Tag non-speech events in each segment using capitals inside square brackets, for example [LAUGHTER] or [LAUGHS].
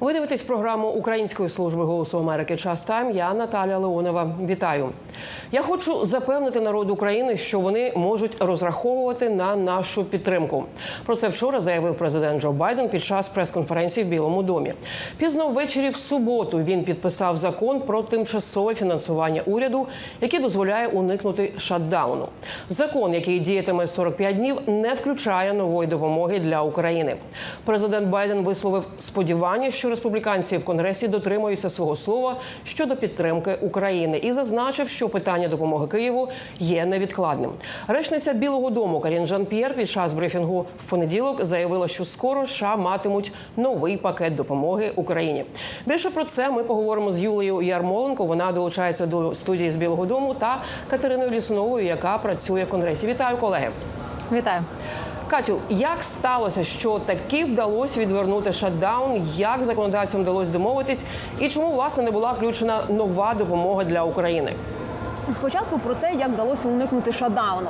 Ви дивитесь програму Української служби голосу Америки Час Тайм. Я Наталя Леонова. Вітаю. Я хочу запевнити народ України, що вони можуть розраховувати на нашу підтримку. Про це вчора заявив президент Джо Байден під час прес-конференції в Білому домі. Пізно ввечері в суботу він підписав закон про тимчасове фінансування уряду, який дозволяє уникнути шатдауну. Закон, який діятиме 45 днів, не включає нової допомоги для України. Президент Байден висловив сподівання, що республіканці в конгресі дотримуються свого слова щодо підтримки України і зазначив, що питання допомоги Києву є невідкладним. Речниця Білого Дому Карін Жан П'єр під час брифінгу в понеділок заявила, що скоро США матимуть новий пакет допомоги Україні. Більше про це ми поговоримо з Юлією Ярмоленко. Вона долучається до студії з Білого Дому та Катериною Лісновою, яка працює в конгресі. Вітаю, колеги. Вітаю. Катю, як сталося, що таки вдалося відвернути шатдаун? Як законодавцям вдалося домовитись, і чому власне не була включена нова допомога для України? Спочатку про те, як вдалося уникнути шатдауну.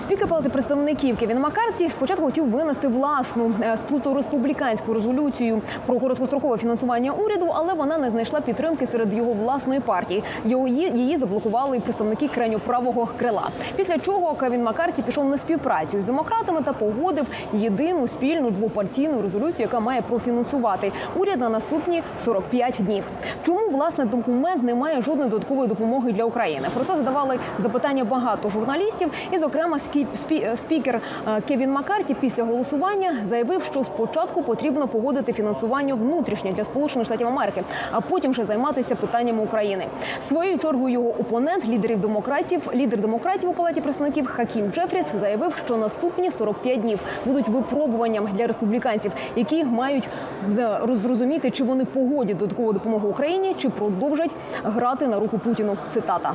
Спікер Палати представників Кевін Маккарті спочатку хотів винести власну е, суто республіканську резолюцію про короткострокове фінансування уряду, але вона не знайшла підтримки серед його власної партії. Його її заблокували представники крайньоправого крила. Після чого Кевін Маккарті пішов на співпрацю з демократами та погодив єдину спільну двопартійну резолюцію, яка має профінансувати уряд на наступні 45 днів. Чому власне документ не має жодної додаткової допомоги для України? Про це задавали запитання багато журналістів, і, зокрема, скіп- спікер е, Кевін Маккарті після голосування заявив, що спочатку потрібно погодити фінансування внутрішнє для Сполучених Штатів Америки, а потім вже займатися питаннями України. Своєю чергою його опонент, лідерів демократів, лідер демократів у палаті представників Хакім Джефріс заявив, що наступні 45 днів будуть випробуванням для республіканців, які мають зрозуміти, чи вони погодять додаткову допомогу Україні, чи продовжать грати на руку Путіну. Цитата.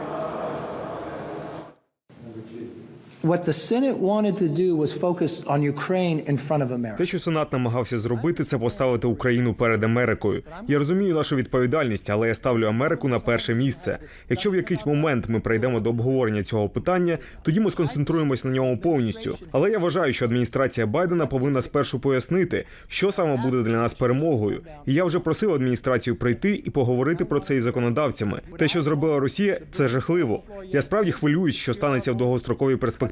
Те, що Сенат намагався зробити, це поставити Україну перед Америкою. Я розумію нашу відповідальність, але я ставлю Америку на перше місце. Якщо в якийсь момент ми прийдемо до обговорення цього питання, тоді ми сконцентруємось на ньому повністю. Але я вважаю, що адміністрація Байдена повинна спершу пояснити, що саме буде для нас перемогою. І я вже просив адміністрацію прийти і поговорити про це із законодавцями. Те, що зробила Росія, це жахливо. Я справді хвилююсь, що станеться в довгостроковій перспективі,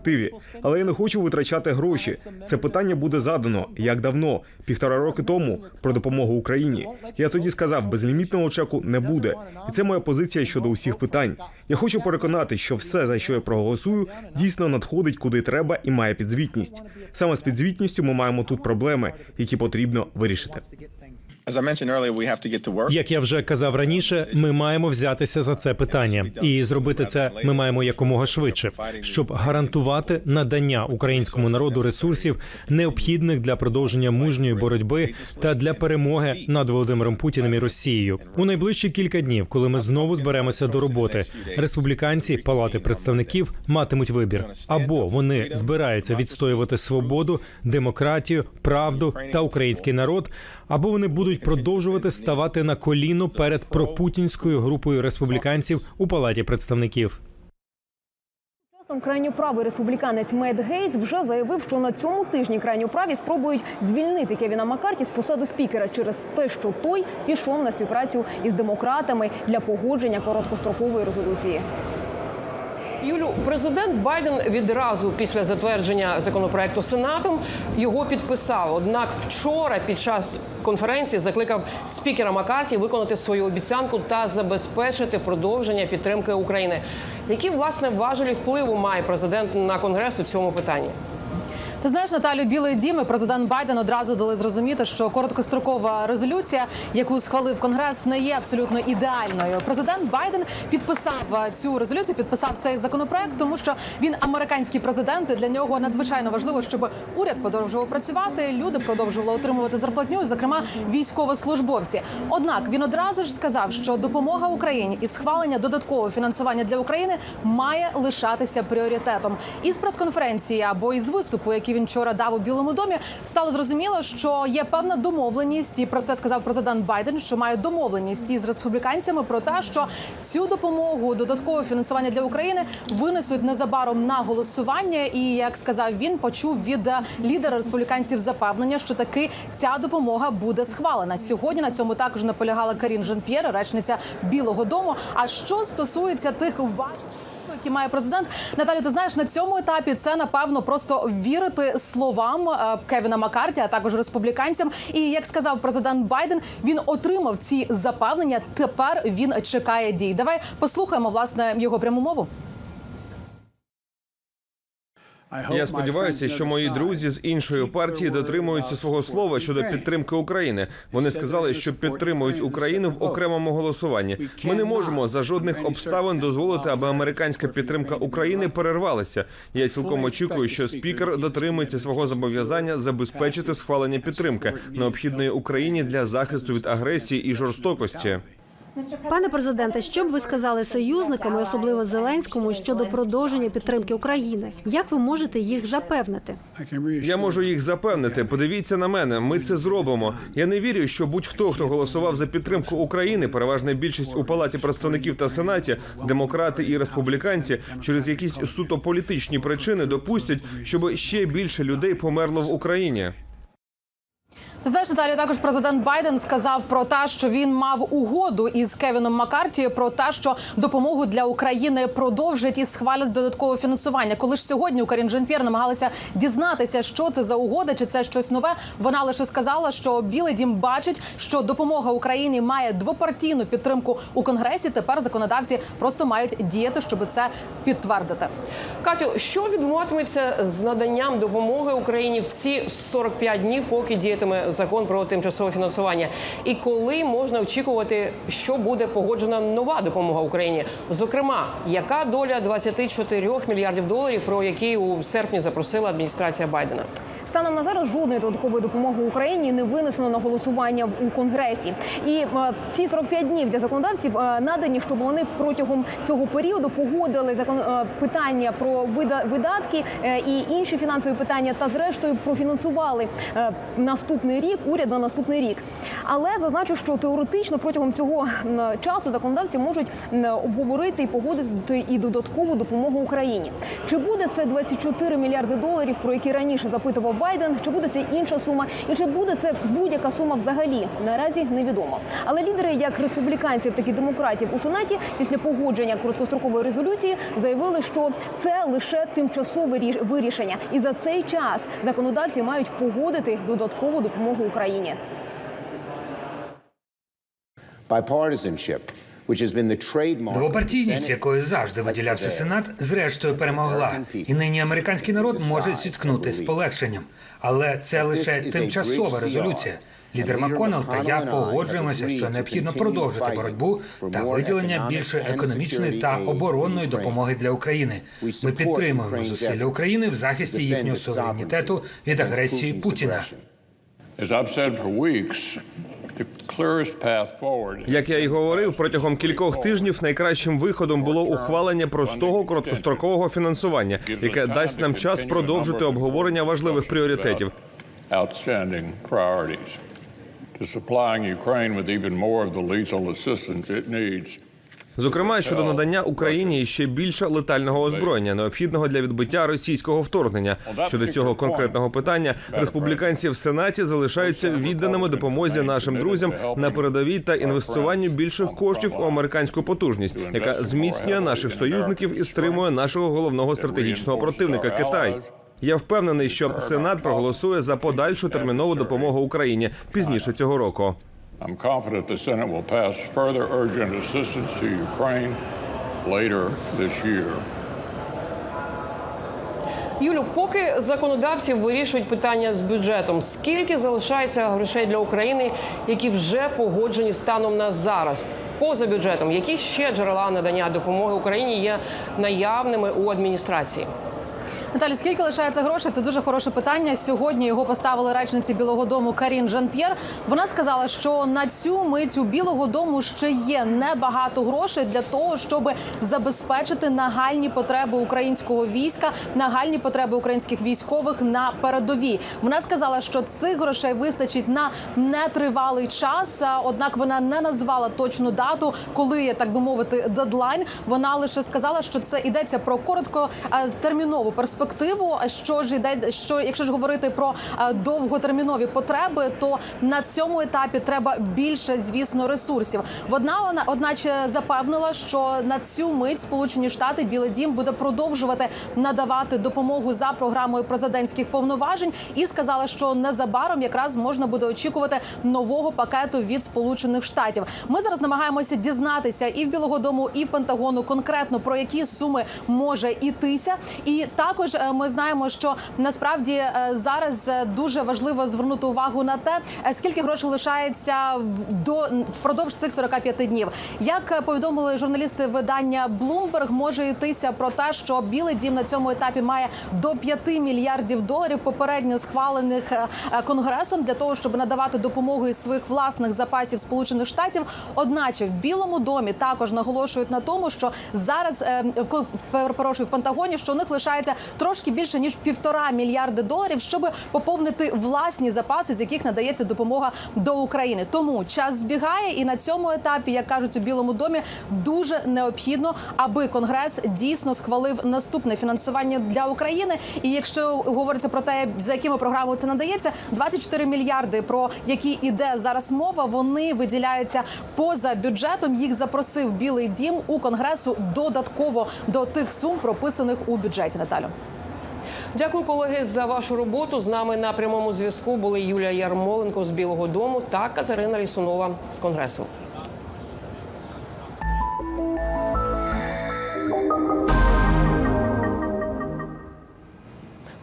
але я не хочу витрачати гроші. Це питання буде задано як давно, півтора роки тому, про допомогу Україні. Я тоді сказав, безлімітного чеку не буде, і це моя позиція щодо усіх питань. Я хочу переконати, що все, за що я проголосую, дійсно надходить куди треба і має підзвітність. Саме з підзвітністю ми маємо тут проблеми, які потрібно вирішити. Як я вже казав раніше, ми маємо взятися за це питання, і зробити це ми маємо якомога швидше, щоб гарантувати надання українському народу ресурсів, необхідних для продовження мужньої боротьби та для перемоги над Володимиром Путіним і Росією. У найближчі кілька днів, коли ми знову зберемося до роботи, республіканці палати представників матимуть вибір. Або вони збираються відстоювати свободу, демократію, правду та український народ, або вони будуть продовжувати ставати на коліно перед пропутінською групою республіканців у палаті представників. Часом крайньоправий республіканець Мед Гейтс вже заявив, що на цьому тижні крайньоправі спробують звільнити Кевіна Маккарті з посади спікера через те, що той пішов на співпрацю із демократами для погодження короткострокової резолюції. Юлю, президент Байден відразу після затвердження законопроекту Сенатом його підписав. Однак вчора під час конференції закликав спікера Макарті виконати свою обіцянку та забезпечити продовження підтримки України. Які власне важелі впливу має президент на конгрес у цьому питанні? Ти знаєш, Наталю, Білий Дім і президент Байден одразу дали зрозуміти, що короткострокова резолюція, яку схвалив Конгрес, не є абсолютно ідеальною. Президент Байден підписав е, цю резолюцію, підписав цей законопроект, тому що він американський президент. і Для нього надзвичайно важливо, щоб уряд продовжував працювати, люди продовжували отримувати зарплатню, зокрема військовослужбовці. Однак він одразу ж сказав, що допомога Україні і схвалення додаткового фінансування для України має лишатися пріоритетом. Із прес-конференції або із виступу, який він вчора дав у Білому домі, стало зрозуміло, що є певна домовленість, і про це сказав президент Байден, що має домовленість із республіканцями про те, що цю допомогу, додаткове фінансування для України винесуть незабаром на голосування. І як сказав він, почув від лідера республіканців запевнення, що таки ця допомога буде схвалена. Сьогодні на цьому також наполягала Карін Жан-П'єр, речниця Білого Дому. А що стосується тих важких які має президент Наталю, ти знаєш на цьому етапі це напевно просто вірити словам е, Кевіна Маккарті, а також республіканцям. І як сказав президент Байден, він отримав ці запевнення. Тепер він чекає дій. Давай послухаємо власне його пряму мову. Я сподіваюся, що мої друзі з іншої партії дотримуються свого слова щодо підтримки України. Вони сказали, що підтримують Україну в окремому голосуванні. Ми не можемо за жодних обставин дозволити, аби американська підтримка України перервалася. Я цілком очікую, що спікер дотримується свого зобов'язання забезпечити схвалення підтримки, необхідної Україні для захисту від агресії і жорстокості. Пане президенте, що б ви сказали союзникам, і особливо Зеленському, щодо продовження підтримки України? Як ви можете їх запевнити? Я можу їх запевнити. Подивіться на мене. Ми це зробимо. Я не вірю, що будь-хто, хто голосував за підтримку України, переважна більшість у палаті представників та сенаті, демократи і республіканці, через якісь суто політичні причини допустять, щоб ще більше людей померло в Україні. Знаєш, Наталі, також президент Байден сказав про те, що він мав угоду із Кевіном Маккарті про те, що допомогу для України продовжать і схвалять додаткове фінансування. Коли ж сьогодні у Карін Жан-П'єр намагалися дізнатися, що це за угода, чи це щось нове. Вона лише сказала, що Білий Дім бачить, що допомога Україні має двопартійну підтримку у конгресі. Тепер законодавці просто мають діяти, щоб це підтвердити. Катю, що відбуватиметься з наданням допомоги Україні в ці 45 днів, поки діятиме закон про тимчасове фінансування? І коли можна очікувати, що буде погоджена нова допомога Україні? Зокрема, яка доля 24 мільярдів доларів, про які у серпні запросила адміністрація Байдена? Станом на зараз жодної додаткової допомоги Україні не винесено на голосування у конгресі. І е, ці 45 днів для законодавців е, надані, щоб вони протягом цього періоду погодили закон е, питання про видатки і інші фінансові питання, та зрештою профінансували наступний рік, уряд на наступний рік. Але зазначу, що теоретично протягом цього часу законодавці можуть обговорити і погодити і додаткову допомогу Україні. Чи буде це 24 мільярди доларів, про які раніше запитував Байден? Чи буде це інша сума? І чи буде це будь-яка сума взагалі? Наразі невідомо. Але лідери, як республіканців, так і демократів у сенаті, після погодження короткострокової резолюції заявили, що це лише тимчасове ріш- вирішення, і за цей час законодавці мають погодити додаткову допомогу Україні. bipartisanship, which has been the trademark. of the Двопартійність, якою завжди виділявся Сенат, зрештою перемогла, і нині американський народ може зіткнути з полегшенням. Але це лише тимчасова резолюція. Лідер Макконнелл та я погоджуємося, що необхідно продовжити боротьбу та виділення більшої економічної та оборонної допомоги для України. Ми підтримуємо зусилля України в захисті їхнього суверенітету від агресії Путіна. Як я й говорив, протягом кількох тижнів найкращим виходом було ухвалення простого короткострокового фінансування, яке дасть нам час продовжити обговорення важливих пріоритетів. supplying Ukraine with even more of the lethal assistance it needs. Зокрема, щодо надання Україні ще більше летального озброєння, необхідного для відбиття російського вторгнення. Щодо цього конкретного питання, республіканці в сенаті залишаються відданими допомозі нашим друзям на передовій та інвестуванню більших коштів у американську потужність, яка зміцнює наших союзників і стримує нашого головного стратегічного противника Китай. Я впевнений, що Сенат проголосує за подальшу термінову допомогу Україні пізніше цього року. I'm confident the Senate will pass further urgent assistance to Ukraine later this year. Юлю, поки законодавці вирішують питання з бюджетом, скільки залишається грошей для України, які вже погоджені станом на зараз? Поза бюджетом, які ще джерела надання допомоги Україні є наявними у адміністрації? Наталі, скільки лишається грошей? Це дуже хороше питання. Сьогодні його поставили речниці Білого Дому Карін Жан-П'єр. Вона сказала, що на цю мить у Білого Дому ще є небагато грошей для того, щоб забезпечити нагальні потреби українського війська, нагальні потреби українських військових на передовій. Вона сказала, що цих грошей вистачить на нетривалий час. Однак вона не назвала точну дату, коли є, так би мовити, дедлайн. Вона лише сказала, що це йдеться про короткотермінову перспективу. А Що ж йде, що якщо ж говорити про е, довготермінові потреби, то на цьому етапі треба більше, звісно, ресурсів. Вона вона одначе запевнила, що на цю мить Сполучені Штати Білий Дім буде продовжувати надавати допомогу за програмою президентських повноважень, і сказала, що незабаром якраз можна буде очікувати нового пакету від Сполучених Штатів. Ми зараз намагаємося дізнатися і в Білого Дому, і в Пентагону конкретно про які суми може йтися. І також е, ми знаємо, що насправді е, зараз е, дуже важливо звернути увагу на те, скільки грошей лишається до впродовж цих 45 днів. Як повідомили журналісти видання Bloomberg, може йтися про те, що Білий Дім на цьому етапі має до 5 мільярдів доларів попередньо схвалених конгресом для того, щоб надавати допомогу із своїх власних запасів Сполучених Штатів. Одначе в Білому домі також наголошують на тому, що зараз в перепрошую в Пентагоні, що у них лишається трошки більше ніж півтора мільярди доларів, щоб поповнити власні запаси, з яких надається допомога до України. Тому час збігає, і на цьому етапі, як кажуть у Білому домі, дуже необхідно, аби Конгрес дійсно схвалив наступне фінансування для України. І якщо говориться про те, за якими програмами це надається, 24 мільярди, про які іде зараз мова, вони виділяються поза бюджетом. Їх запросив Білий Дім у Конгресу додатково до тих сум, прописаних у бюджеті. Наталю. Дякую, колеги, за вашу роботу. З нами на прямому зв'язку були Юлія Ярмоленко з Білого Дому та Катерина Лісунова з Конгресу.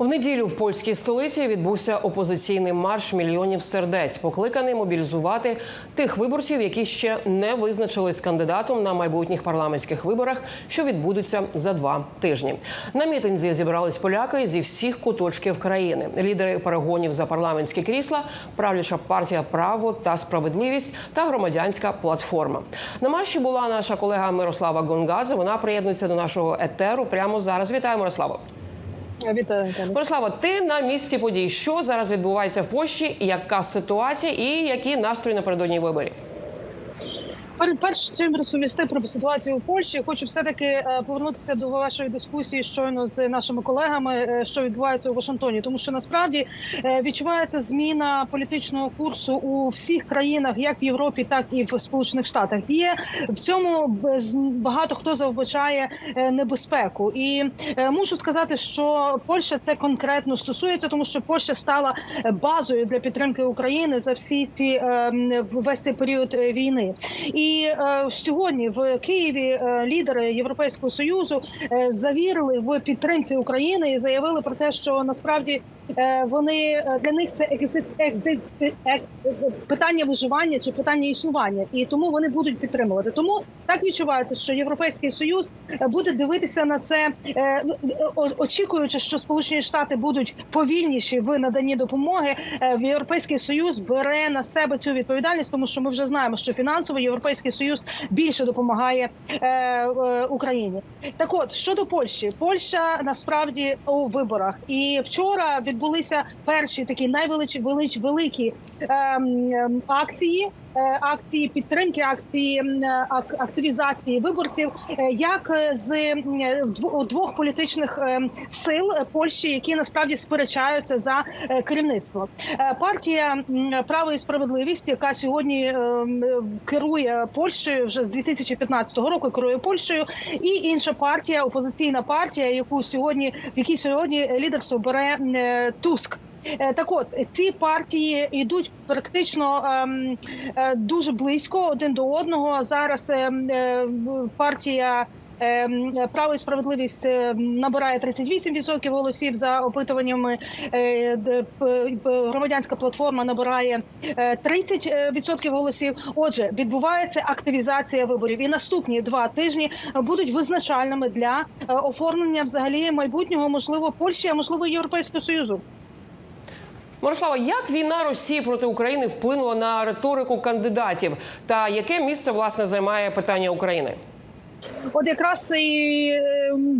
В неділю в польській столиці відбувся опозиційний марш мільйонів сердець, покликаний мобілізувати тих виборців, які ще не визначились кандидатом на майбутніх парламентських виборах, що відбудуться за два тижні. На мітинзі зібрались поляки зі всіх куточків країни. Лідери перегонів за парламентські крісла, правляча партія Право та справедливість та громадянська платформа. На марші була наша колега Мирослава Гонгадзе. Вона приєднується до нашого етеру прямо зараз. Вітаю, Мирослава. Вітаю. Борислава, ти на місці подій. Що зараз відбувається в Польщі? Яка ситуація і які настрої напередодні виборів? Пер- Перш чим розповісти про ситуацію у Польщі, хочу все таки повернутися до вашої дискусії щойно з нашими колегами, е, що відбувається у Вашингтоні, тому що насправді е, відчувається зміна політичного курсу у всіх країнах, як в Європі, так і в Сполучених Штатах. Є в цьому багато хто завбачає е, небезпеку, і е, мушу сказати, що Польща це конкретно стосується, тому що Польща стала е, базою для підтримки України за всі ці е, весь цей період е, війни. І е, сьогодні в Києві е, лідери Європейського союзу е, завірили в підтримці України і заявили про те, що насправді вони е, для них це екзит, екзит, ек- питання виживання чи питання існування, і тому вони будуть підтримувати. Тому так відчувається, що європейський союз е, буде дивитися на це, е, ну, очікуючи, що Сполучені Штати будуть повільніші в наданні допомоги. е, Європейський союз бере на себе цю відповідальність, тому що ми вже знаємо, що фінансово європейський союз більше допомагає е, е, Україні. Так, от щодо Польщі, Польща насправді у виборах, і вчора відбулися перші такі найвеличі велич, великі ем, ем, акції. Е, Акції підтримки, акції е, ак- активізації виборців, е, як з двох політичних сил Польщі, які насправді сперечаються за керівництво. Партія право і справедливість, яка сьогодні керує Польщею вже з 2015 року, керує Польщею, і інша партія, опозиційна партія, яку сьогодні в якій сьогодні лідерство бере Туск. Е, Так, от ці партії йдуть практично ем, е, дуже близько один до одного. Зараз ем, е, партія ем, право і справедливість набирає 38% голосів за опитуваннями. Громадянська платформа набирає е, 30% голосів. Отже, відбувається активізація виборів, і наступні два тижні будуть визначальними для оформлення взагалі майбутнього можливо Польщі, а можливо Європейського союзу. Мирослава, як війна Росії проти України вплинула на риторику кандидатів, та яке місце власне займає питання України? От якраз і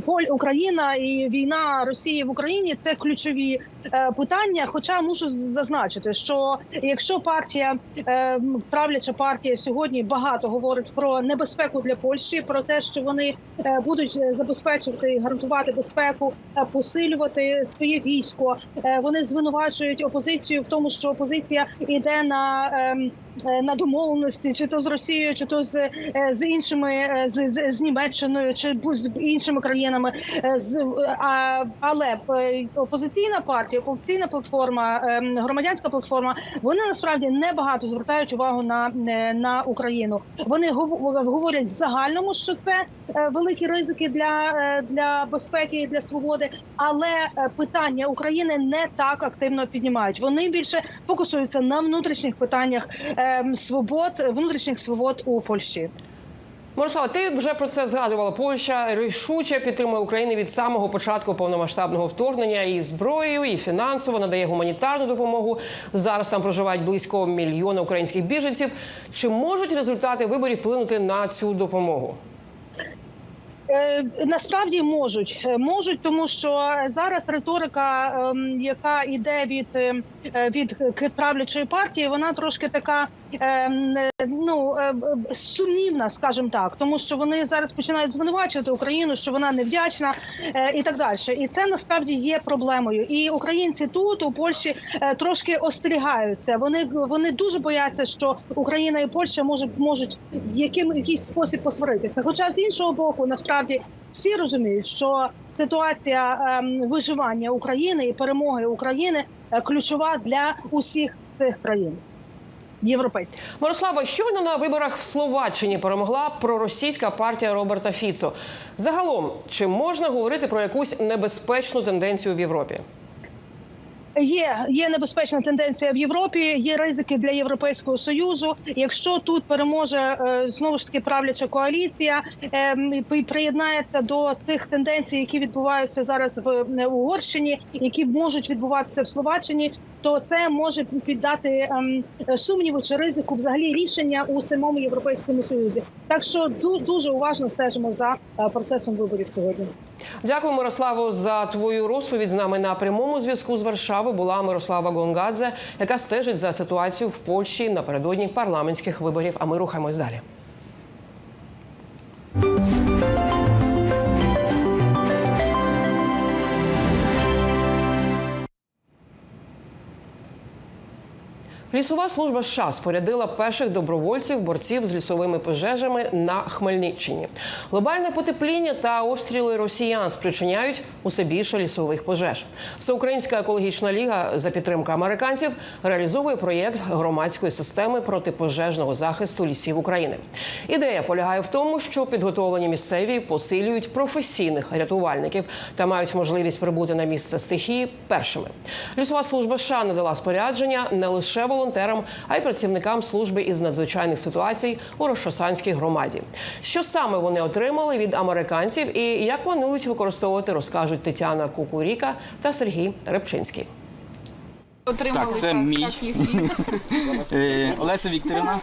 Поль Україна і війна Росії в Україні це ключові е, питання. Хоча мушу зазначити, що якщо партія е, правляча партія сьогодні багато говорить про небезпеку для Польщі, про те, що вони е, будуть забезпечувати гарантувати безпеку, е, посилювати своє військо. Вони звинувачують опозицію в тому, що опозиція йде на ем, на домовленості, чи то з Росією, чи то з, з іншими з, з, Німеччиною, чи бу- з іншими країнами. Е, З але е, опозиційна партія, опозиційна платформа, ем, громадянська платформа, вони насправді не багато звертають увагу на, е, на Україну. Вони гов- говорять в загальному, що це е, великі ризики для, е, для безпеки для свободи, але е, питання України не так активно піднімають. Вони більше фокусуються на внутрішніх питаннях свобод, внутрішніх свобод у Польщі. Мирослава, ти вже про це згадувала. Польща рішуче підтримує Україну від самого початку повномасштабного вторгнення і зброєю, і фінансово надає гуманітарну допомогу. Зараз там проживають близько мільйона українських біженців. Чи можуть результати виборів вплинути на цю допомогу? Е, Насправді можуть Е, можуть, тому що зараз риторика, ем, яка йде від е, від к- правлячої партії, вона трошки така е, ну е, е, сумнівна, скажімо так, тому що вони зараз починають звинувачувати Україну, що вона невдячна е, і так далі. І це насправді є проблемою. І українці тут у Польщі е, трошки остерігаються. Вони вони дуже бояться, що Україна і Польща можуть можуть яким якийсь спосіб посваритися. Хоча з іншого боку, насправді всі розуміють, що ситуація ем, виживання України і перемоги України е, ключова для усіх цих країн. Європейських. Мирослава, щойно на виборах в Словаччині перемогла проросійська партія Роберта Фіцо. Загалом, чи можна говорити про якусь небезпечну тенденцію в Європі? Є, є небезпечна тенденція в Європі. Є ризики для європейського союзу. Якщо тут переможе е, знову ж таки правляча коаліція, ем, приєднається до тих тенденцій, які відбуваються зараз в е, Угорщині, які можуть відбуватися в Словаччині. То це може піддати ем, сумніву чи ризику взагалі рішення у самому європейському союзі. Так що ду- дуже уважно стежимо за е, процесом виборів сьогодні. Дякую, Мирославу, за твою розповідь. З нами на прямому зв'язку з Варшави була Мирослава Гонгадзе, яка стежить за ситуацією в Польщі напередодні парламентських виборів. А ми рухаємось далі. Лісова служба США спорядила перших добровольців борців з лісовими пожежами на Хмельниччині. Глобальне потепління та обстріли росіян спричиняють усе більше лісових пожеж. Всеукраїнська екологічна ліга за підтримки американців реалізовує проєкт громадської системи протипожежного захисту лісів України. Ідея полягає в тому, що підготовлені місцеві посилюють професійних рятувальників та мають можливість прибути на місце стихії першими. Лісова служба США надала спорядження не лише волонтерам, а й працівникам служби із надзвичайних ситуацій у Рошосанській громаді. Що саме вони отримали від американців і як планують використовувати, розкажуть Тетяна Кукуріка та Сергій Репчинський. Так, це мій. [LAUGHS] Е, Олеся Вікторівна.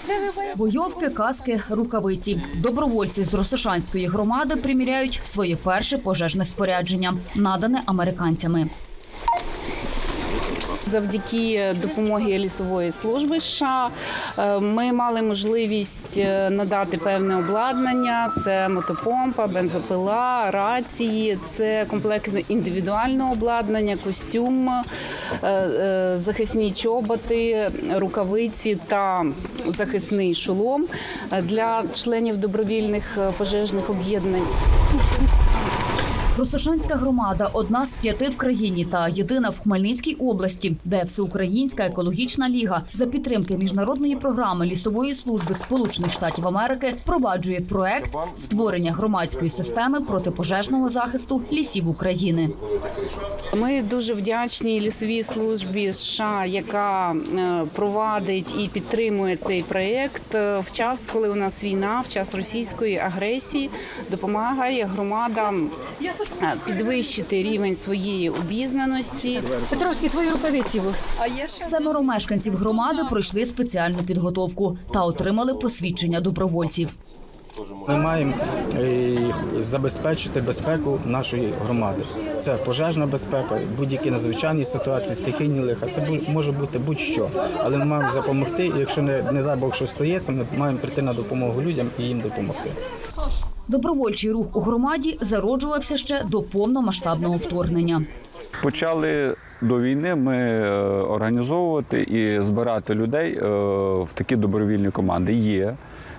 Бойовки, каски, рукавиці. Добровольці з Росошанської громади приміряють своє перше пожежне спорядження, надане американцями. Завдяки допомоги лісової служби США. Е, ми мали можливість е, надати певне обладнання: це мотопомпа, бензопила, рації, це комплект індивідуального обладнання, костюм, е, е, захисні чоботи, рукавиці та захисний шолом для членів добровільних е, пожежних об'єднань. Росошанська громада одна з п'яти в країні та єдина в Хмельницькій області, де Всеукраїнська екологічна ліга за підтримки міжнародної програми лісової служби Сполучених Штатів Америки впроваджує проект створення громадської системи протипожежного захисту лісів України. Ми дуже вдячні лісовій службі США, яка е, провадить і підтримує цей проєкт е, в час, коли у нас війна, в час російської агресії, допомагає громадам підвищити рівень своєї обізнаності. Петровські твої рукавиці. Семеро мешканців громади пройшли спеціальну підготовку та отримали посвідчення добровольців. Ми маємо е, забезпечити безпеку нашої громади. Це пожежна безпека, будь-які надзвичайні ситуації, стихійні лиха. Це бу- може бути будь-що. Але ми маємо допомогти. Якщо не, не дай Бог щось стається, ми маємо прийти на допомогу людям і їм допомогти. Добровольчий рух у громаді зароджувався ще до повномасштабного вторгнення. Почали до війни ми е, організовувати і збирати людей е, в такі добровільні команди. Є.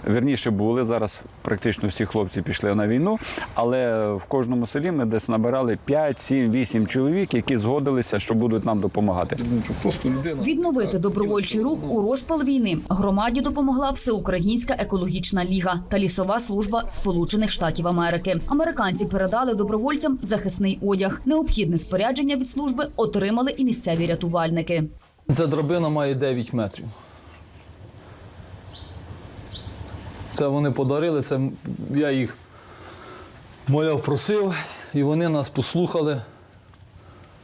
Вірніше були зараз практично всі хлопці пішли на війну, але в кожному селі ми десь набирали 5, 7, 8 чоловік, які згодилися, що будуть нам допомагати. Відновити добровольчий рух у розпал війни громаді допомогла Всеукраїнська екологічна ліга та лісова служба Сполучених Штатів Америки. Американці передали добровольцям захисний одяг. Необхідне спорядження від служби отримали і місцеві рятувальники. Ця драбина має 9 метрів. Це вони подарили, це я їх моляв, просив, і вони нас послухали.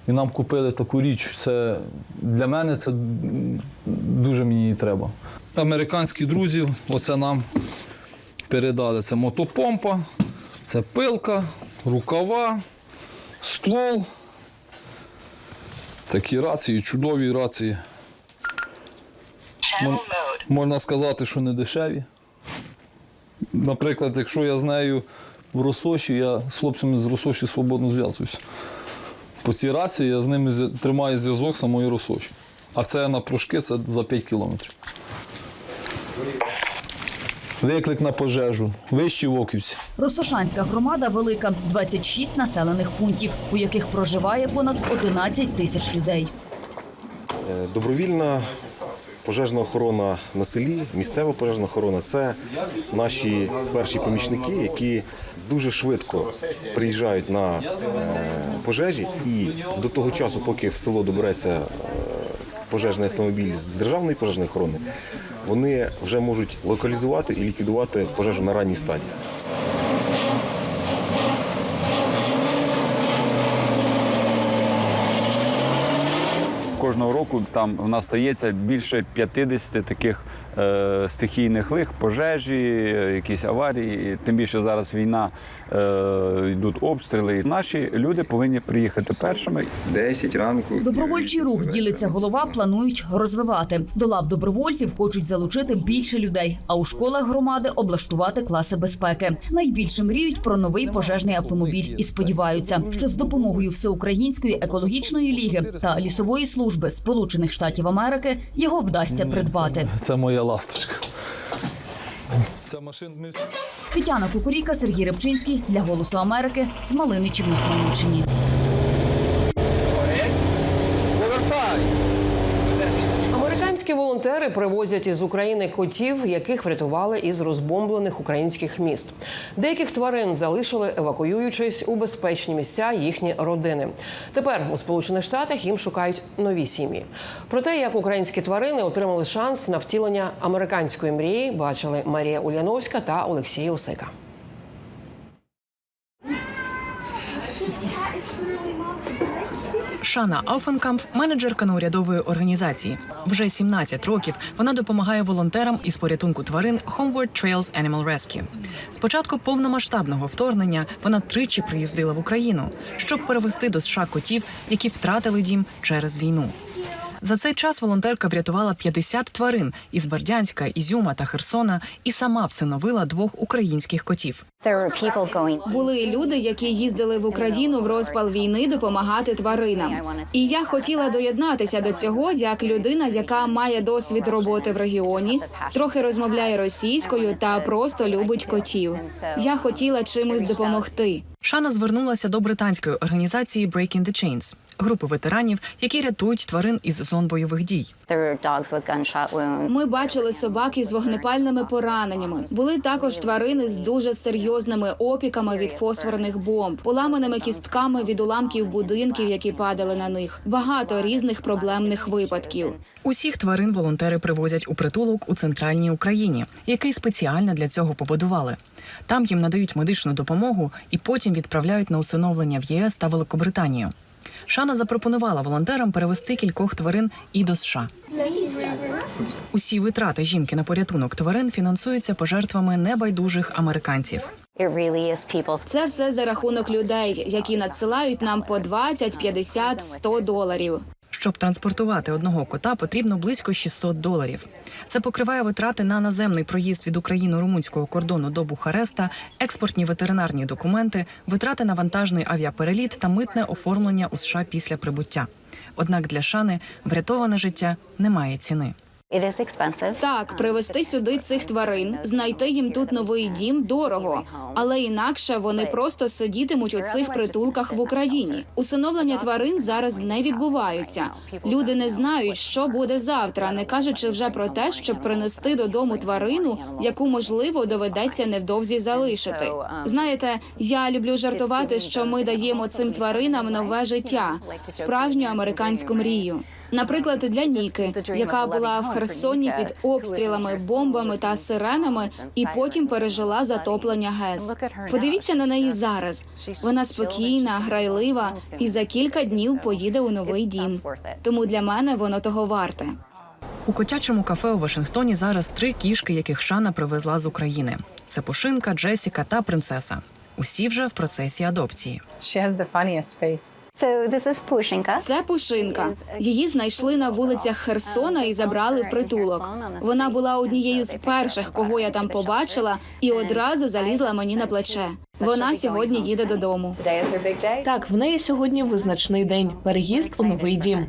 І нам купили таку річ. Це для мене це дуже мені її треба. Американські друзі, оце нам передали. Це мотопомпа, це пилка, рукава, ствол. Такі рації, чудові рації. Можна сказати, що не дешеві. Наприклад, якщо я з нею в Росоші, я з хлопцями з Росоші свободно зв'язуюся. По цій рації я з ними тримаю зв'язок самої Росоші. А це на прошки це за 5 кілометрів. Виклик на пожежу. Вищі Воківці. Росошанська громада велика 26 населених пунктів, у яких проживає понад 11 тисяч людей. Добровільна пожежна охорона на селі, місцева пожежна охорона це наші перші помічники, які дуже швидко приїжджають на е, пожежі, і до того часу, поки в село добереться е, пожежний автомобіль з державної пожежної охорони, вони вже можуть локалізувати і ліквідувати пожежу на ранній стадії. Кожного року там в нас стається більше 50 таких стихійних лих, пожежі, е, якісь аварії. Тим більше зараз війна, е, йдуть обстріли. Наші люди повинні приїхати першими. 10 ранку. Добровольчий рух ділиться голова, планують розвивати. До лав добровольців хочуть залучити більше людей, а у школах громади облаштувати класи безпеки. Найбільше мріють про новий пожежний автомобіль і сподіваються, що з допомогою всеукраїнської екологічної ліги та лісової служби Сполучених Штатів Америки його вдасться придбати. Це моя ласточка. Це машин. ми- Тетяна Кукуріка, Сергій Рибчинський для Голосу Америки з Малиничів на Хмельниччині. Американські волонтери привозять із України котів, яких врятували із розбомблених українських міст. Деяких тварин залишили, евакуюючись у безпечні місця їхні родини. Тепер у Сполучених Штатах їм шукають нові сім'ї. Про те, як українські тварини отримали шанс на втілення американської мрії, бачили Марія Уляновська та Олексій Осика. Шана Ауфенкамп – менеджерка неурядової організації. Вже 17 років вона допомагає волонтерам із порятунку тварин Homeward Trails Animal Rescue. З початку повномасштабного вторгнення вона тричі приїздила в Україну, щоб перевести до США котів, які втратили дім через війну. За цей час волонтерка врятувала 50 тварин із Бердянська, Ізюма та Херсона і сама всиновила двох українських котів. Були люди, які їздили в Україну в розпал війни допомагати тваринам. І я хотіла доєднатися до цього як людина, яка має досвід роботи в регіоні, трохи розмовляє російською та просто любить котів. Я хотіла чимось допомогти. Шана звернулася до британської організації Breaking the Chains – групи ветеранів, які рятують тварин із зон бойових дій. Ми бачили собак із вогнепальними пораненнями. Були також тварини з дуже серйозними опіками від фосфорних бомб, поламаними кістками від уламків будинків, які падали на них. Багато різних проблемних випадків. Усіх тварин волонтери привозять у притулок у центральній Україні, який спеціально для цього побудували. Там їм надають медичну допомогу і потім відправляють на усиновлення в ЄС та Великобританію. Шана запропонувала волонтерам перевести кількох тварин і до США. Усі витрати жінки на порятунок тварин фінансуються пожертвами небайдужих американців. Це все за рахунок людей, які надсилають нам по 20, 50, 100 доларів. Щоб транспортувати одного кота, потрібно близько 600 доларів. Це покриває витрати на наземний проїзд від україно-румунського кордону до Бухареста, експортні ветеринарні документи, витрати на вантажний авіапереліт та митне оформлення у США після прибуття. Однак для шани врятоване життя не має ціни. Так, привезти сюди цих тварин, знайти їм тут новий дім дорого, але інакше вони просто сидітимуть у цих притулках в Україні. Усиновлення тварин зараз не відбуваються. Люди не знають, що буде завтра, не кажучи вже про те, щоб принести додому тварину, яку можливо доведеться невдовзі залишити. Знаєте, я люблю жартувати, що ми даємо цим тваринам нове життя, справжню американську мрію. Наприклад, для Ніки, яка була в Херсоні під обстрілами, бомбами та сиренами, і потім пережила затоплення ГЕС. Подивіться на неї зараз. Вона спокійна, грайлива і за кілька днів поїде у новий дім. Тому для мене воно того варте. У котячому кафе у Вашингтоні зараз три кішки, яких Шана привезла з України: це Пушинка, Джесіка та принцеса. Усі вже в процесі адопції. Це Пушинка. Її знайшли на вулицях Херсона і забрали в притулок. Вона була однією з перших, кого я там побачила, і одразу залізла мені на плече. Вона сьогодні їде додому. Так, в неї сьогодні визначний день. Переїзд у новий дім.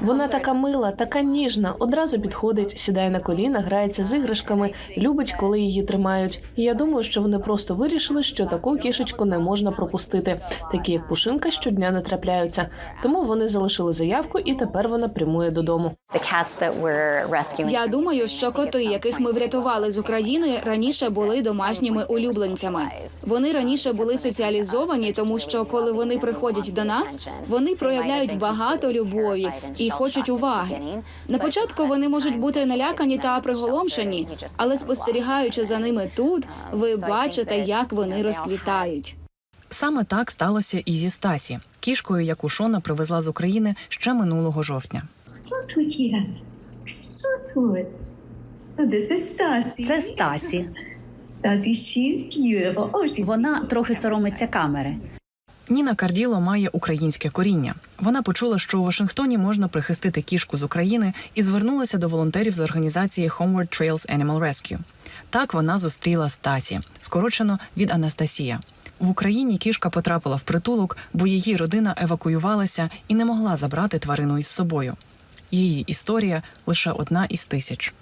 Вона така мила, така ніжна. Одразу підходить, сідає на коліна, грається з іграшками, любить, коли її тримають. І я думаю, що вони просто вирішили, що таку кішечку не можна пропустити. Такі як пушинка щодня не трапляються. Тому вони залишили заявку, і тепер вона прямує додому. Я думаю, що коти, яких ми врятували з України, раніше були домашніми улюбленцями. Вони раніше були соціалізовані, тому що коли вони приходять до нас, вони проявляють багато любові і хочуть уваги. На початку вони можуть бути налякані та приголомшені, але спостерігаючи за ними тут, ви бачите, як вони розквітають. Саме так сталося і зі Стасі, кішкою, яку Шона привезла з України ще минулого жовтня. Це Стасі. Вона трохи соромиться камери. Ніна Карділо має українське коріння. Вона почула, що у Вашингтоні можна прихистити кішку з України і звернулася до волонтерів з організації Homeward Trails Animal Rescue. Так вона зустріла Стасі, скорочено від Анастасія. В Україні кішка потрапила в притулок, бо її родина евакуювалася і не могла забрати тварину із собою. Її історія лише одна із тисяч.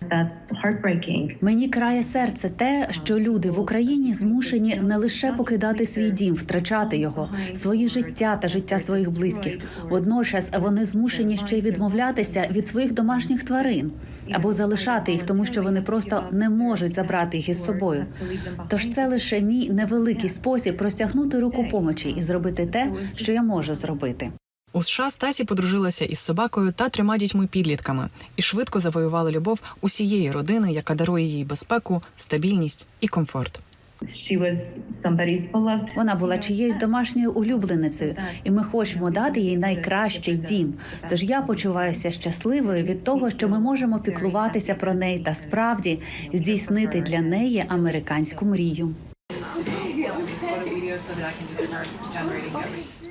Мені крає серце те, що люди в Україні змушені не лише покидати свій дім, втрачати його, своє життя та життя своїх близьких. Водночас вони змушені ще й відмовлятися від своїх домашніх тварин або залишати їх, тому що вони просто не можуть забрати їх із собою. Тож це лише мій невеликий спосіб простягнути руку помочі і зробити те, що я можу зробити. У США Стасі подружилася із собакою та трьома дітьми-підлітками і швидко завоювала любов усієї родини, яка дарує їй безпеку, стабільність і комфорт. Вона була чиєюсь домашньою улюбленицею, і ми хочемо дати їй найкращий дім. Тож я почуваюся щасливою від того, що ми можемо піклуватися про неї та справді здійснити для неї американську мрію.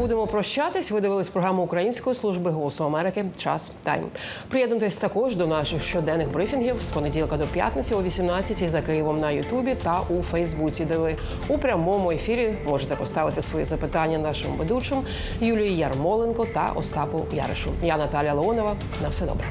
Будемо прощатись. Ви дивились програму Української служби голосу Америки. Час тайм. Приєднуйтесь також до наших щоденних брифінгів з понеділка до п'ятниці о 18 за Києвом на Ютубі та у Фейсбуці, де ви у прямому ефірі можете поставити свої запитання нашим ведучим Юлії Ярмоленко та Остапу Яришу. Я Наталя Леонова. На все добре.